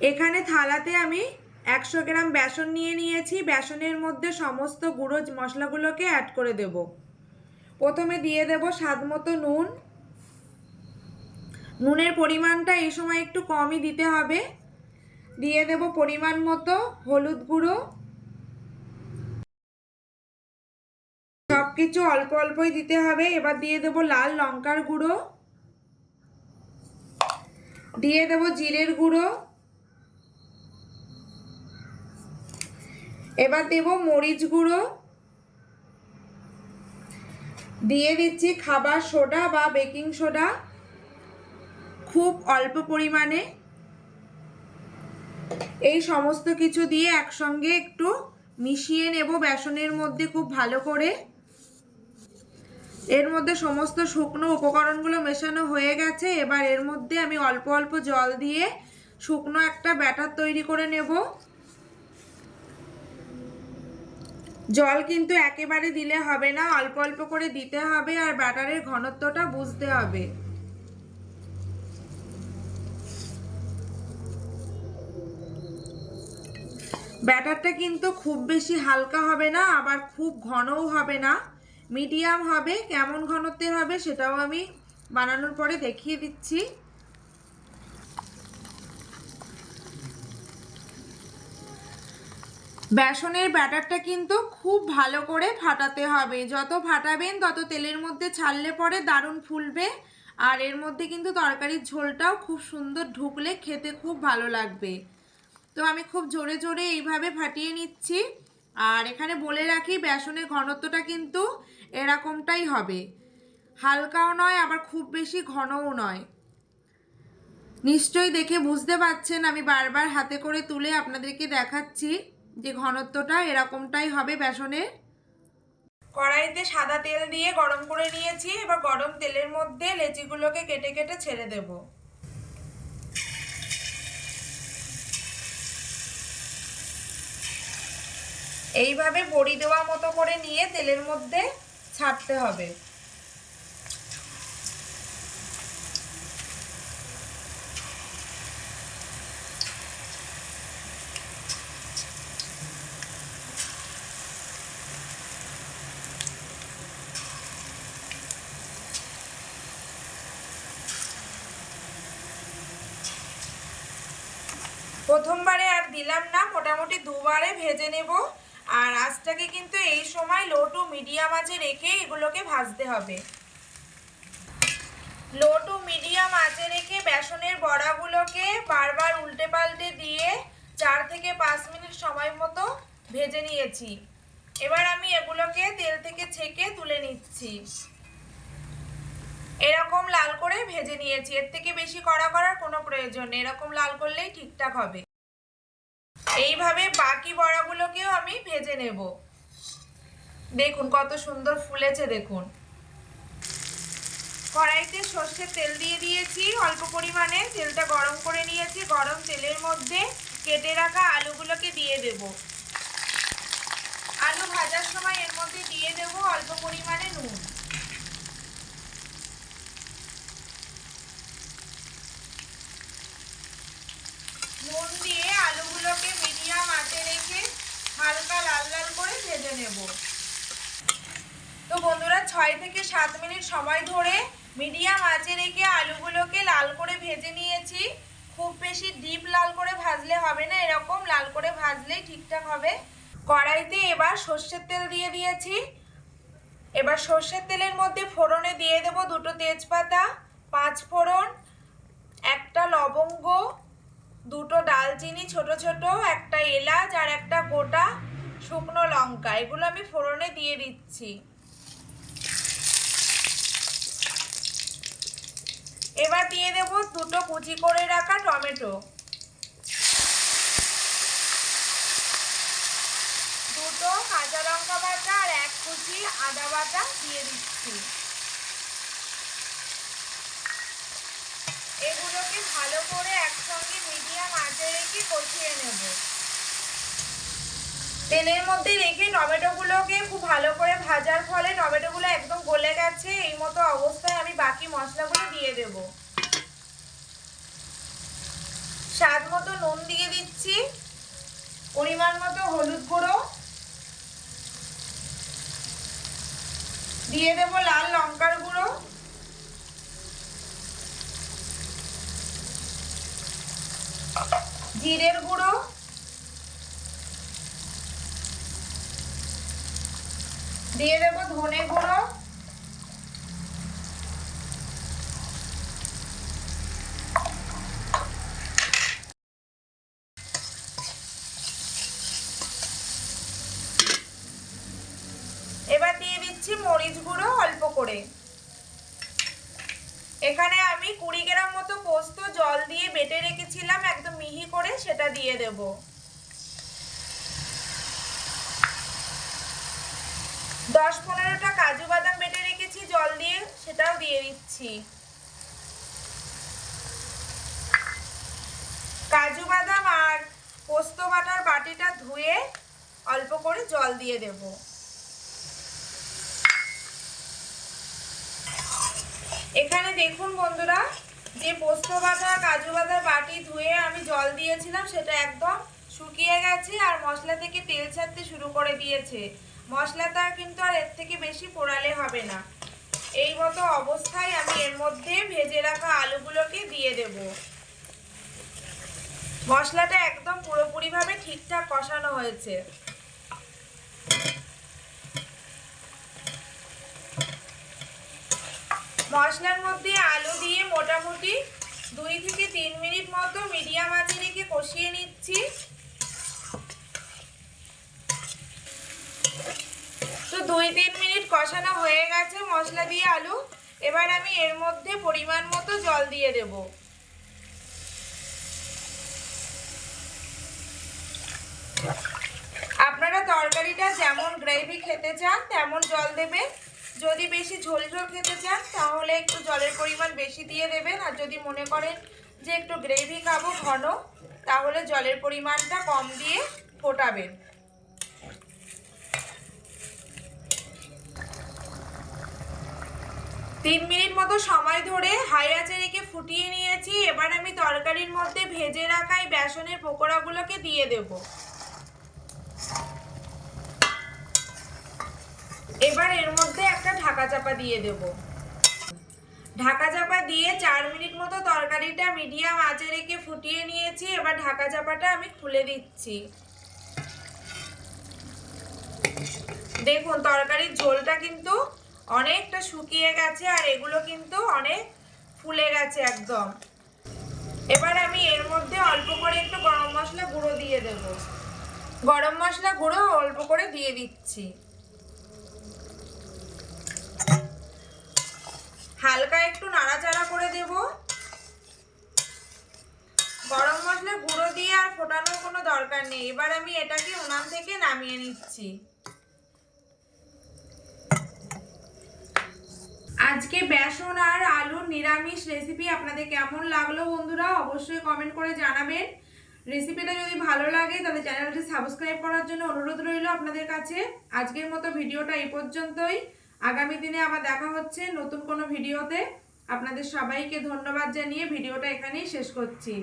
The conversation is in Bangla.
এখানে থালাতে আমি একশো গ্রাম বেসন নিয়ে নিয়েছি। বেসনের মধ্যে সমস্ত গুঁড়ো মশলাগুলোকে অ্যাড করে দেব। প্রথমে দিয়ে দেব স্বাদ মতো নুন। নুনের পরিমাণটা এই সময় একটু কমই দিতে হবে। দিয়ে দেব পরিমাণ মতো হলুদ গুঁড়ো। সব কিছু অল্প অল্পই দিতে হবে। এবার দিয়ে দেব লাল লঙ্কার গুঁড়ো। দিয়ে দেব জিরের গুঁড়ো। এবার দেব মরিচ গুঁড়ো। দিয়ে দিচ্ছি খাবার সোডা বা বেকিং সোডা। খুব অল্প পরিমাণে। এই সমস্ত কিছু দিয়ে একসঙ্গে একটু মিশিয়ে নেব বেসনের মধ্যে খুব ভালো করে। এর মধ্যে সমস্ত শুকনো উপকরণগুলো মেশানো হয়ে গেছে। এবার এর মধ্যে আমি অল্প অল্প জল দিয়ে শুকনো একটা ব্যাটার তৈরি করে নেব। জল কিন্তু একেবারে দিলে হবে না, অল্প অল্প করে দিতে হবে আর ব্যাটারের ঘনত্বটা বুঝতে হবে। ব্যাটারটা কিন্তু খুব বেশি হালকা হবে না, আবার খুব ঘনও হবে না। মিডিয়াম হবে, কেমন ঘনত্বের হবে সেটাও আমি বানানোর পরে দেখিয়ে দিচ্ছি। বেসনের ব্যাটারটা কিন্তু খুব ভালো করে ফাটাতে হবে। যত ফাটাবেন, তত তেলের মধ্যে ছাড়লে পরে দারুণ ফুলবে। আর এর মধ্যে কিন্তু তরকারির ঝোলটাও খুব সুন্দর ঢুকলে খেতে খুব ভালো লাগবে। তো আমি খুব জোরে জোরে এইভাবে ফাটিয়ে নিচ্ছি। আর এখানে বলে রাখি, বেসনের ঘনত্বটা কিন্তু এরকমটাই হবে। হালকাও নয়, আবার খুব বেশি ঘনও নয়। নিশ্চয়ই দেখে বুঝতে পারছেন, আমি বারবার হাতে করে তুলে আপনাদেরকে দেখাচ্ছি। যে ঘনত্বটা এরকমটাই হবে বেসনের কড়াইতে সাদা তেল দিয়ে গরম করে নিয়েছি, এবার গরম তেলের মধ্যে লেচিগুলোকে কেটে কেটে ছেড়ে দেব। এইভাবে বড়ি দেওয়া মতো করে নিয়ে তেলের মধ্যে ছাড়তে হবে। প্রথমবারে আর দিলাম না, মোটামুটি দুবারে ভেজে নেব। আর আঁচটাকে কিন্তু এই সময় লো টু মিডিয়াম আঁচে রেখে এগুলোকে ভাজতে হবে। লো টু মিডিয়াম আঁচে রেখে বেসনের বড়াগুলোকে বারবার উল্টে পাল্টে দিয়ে চার থেকে পাঁচ মিনিট সময় মতো ভেজে নিয়েছি। এবার আমি এগুলোকে তেল থেকে ছেঁকে তুলে নিচ্ছি। এরকম লাল করে ভেজে নিয়েছি। এর থেকে বেশি কড়া করার কোনো প্রয়োজন নেই। এরকম লাল করলেই ঠিকঠাক হবে। এইভাবে বাকি বড়াগুলোকেও আমি ভেজে নেব। দেখুন কত সুন্দর ফুলেছে, দেখুন। কড়াইতে সর্ষের তেল দিয়ে দিয়েছি, অল্প পরিমাণে। তেলটা গরম করে নিয়েছি, গরম তেলের মধ্যে কেটে রাখা আলুগুলোকে দিয়ে দেব। আলু ভাজার সময় এর মধ্যে দিয়ে দেব অল্প পরিমাণে নুন। নুন দিয়ে আলুগুলোকে মিডিয়াম আঁচে রেখে হালকা লাল লাল করে ভেজে নেব। তো বন্ধুরা, ছয় থেকে সাত মিনিট সময় ধরে মিডিয়াম আঁচে রেখে আলুগুলোকে লাল করে ভেজে নিয়েছি। খুব বেশি ডিপ লাল করে ভাজলে হবে না, এরকম লাল করে ভাজলেই ঠিকঠাক হবে। কড়াইতে এবার সর্ষের তেল দিয়ে দিয়েছি। এবার সর্ষের তেলের মধ্যে ফোড়নে দিয়ে দেব দুটো তেজপাতা, পাঁচ ফোড়ন, একটা লবঙ্গ দুটো ডালচিনি, ছোট ছোট, একটা এলাচ আর একটা গোটা শুকনো লঙ্কা। এগুলো আমি ফোড়নে দিয়ে দিচ্ছি। এবার দিয়ে দেব দুটো কুচি করে রাখা টমেটো। দুটো কাঁচা লঙ্কা বাটা আর এক কুচি আদা বাটা দিয়ে দিচ্ছি এগুলোকে ভালো করে একসঙ্গে মিডিয়াম আঁচে রেখে কষিয়ে নেব। তেলের মধ্যে রেখে টমেটোগুলোকে খুব ভালো করে ভাজার ফলে টমেটোগুলো একদম গলে গেছে, এই মতো অবস্থায় আমি বাকি মশলাগুলো দিয়ে দেব। স্বাদ মতো নুন দিয়ে দিচ্ছি, পরিমাণ মতো হলুদ গুঁড়ো। দিয়ে দেব লাল লঙ্কার গুঁড়ো। জিরের গুঁড়ো। দিয়ে দেবো ধনে গুঁড়ো। এবার দিয়ে দিচ্ছি মরিচ গুঁড়ো অল্প করে। এখানে আমি কুড়ি গ্রাম মতো পোস্ত জল দিয়ে বেটে করে সেটা দিয়ে দেব। দশ পনেরোটা কাজু বাদাম বেটে রেখেছি, জল দিয়ে সেটাও দিয়ে দিচ্ছি। কাজু বাদাম আর পোস্ত বাটার বাটিটা ধুয়ে অল্প করে জল দিয়ে দেবো। এখানে দেখুন বন্ধুরা যে পোস্ত বাটা কাজু বাদার বাটি ধুয়ে আমি জল দিয়েছিলাম, সেটা একদম শুকিয়ে গেছে আর মশলা থেকে তেল ছাড়তে শুরু করে দিয়েছে। মশলাটা কিন্তু আর এর থেকে বেশি পোড়ালে হবে না। এই মতো অবস্থায় আমি এর মধ্যে ভেজে রাখা আলুগুলোকে দিয়ে দেব। মশলাটা একদম পুরোপুরিভাবে ঠিকঠাক কষানো হয়েছে। মশলার মধ্যে আলু দিয়ে মোটামুটি দুই থেকে তিন মিনিট মতো মিডিয়াম আঁচে রেখে কষিয়ে নিচ্ছি। তো দুই তিন মিনিট কষানো হয়ে গেছে মশলা দিয়ে আলু। এবার আমি এর মধ্যে পরিমাণ মতো জল দিয়ে দেব। আপনারা তরকারিটা যেমন গ্রেভি খেতে চান, তেমন জল দেবেন। যদি বেশি ঝোল ঝোল খেতে চান, তাহলে একটু জলের পরিমাণ বেশি দিয়ে দেবেন। আর যদি মনে করেন যে একটু গ্রেভি খাব ঘন, তাহলে জলের পরিমাণটা কম দিয়ে ফোটাবেন। তিন মিনিট মতো সময় ধরে হাই আঁচে রেখে ফুটিয়ে নিয়েছি। এবার আমি তরকারির মধ্যে ভেজে রাখা এই বেসনের পকোড়াগুলোকে দিয়ে দেবো। এবার এর মধ্যে একটা ঢাকা চাপা দিয়ে দেব। ঢাকা চাপা দিয়ে চার মিনিট মতো তরকারিটা মিডিয়াম আঁচে রেখে ফুটিয়ে নিয়েছি, এবার ঢাকা চাপাটা আমি খুলে দিচ্ছি। দেখুন, তরকারির ঝোলটা কিন্তু অনেকটা শুকিয়ে গেছে আর এগুলো কিন্তু অনেক ফুলে গেছে একদম। এবার আমি এর মধ্যে অল্প করে একটু গরম মশলা গুঁড়ো দিয়ে দেব। গরম মশলা গুঁড়ো অল্প করে দিয়ে দিচ্ছি। হালকা একটু নাড়াচাড়া করে দেব। গরম মশলা গুঁড়ো দিয়ে আর ফোটানোর কোনো দরকার নেই। এবার আমি এটাকে উনান থেকে নামিয়ে নিচ্ছি। আজকে বেসন আর আলুর নিরামিষ রেসিপি আপনাদের কেমন লাগল বন্ধুরা, অবশ্যই কমেন্ট করে জানাবেন। রেসিপিটা যদি ভালো লাগে, তাহলে চ্যানেলটি সাবস্ক্রাইব করার জন্য অনুরোধ রইল আপনাদের কাছে। আজকের মতো ভিডিওটা এই পর্যন্তই। আগামী দিনে আবার দেখা হচ্ছে নতুন কোনো ভিডিওতে। আপনাদের সবাইকে ধন্যবাদ জানিয়ে ভিডিওটা এখানেই শেষ করছি।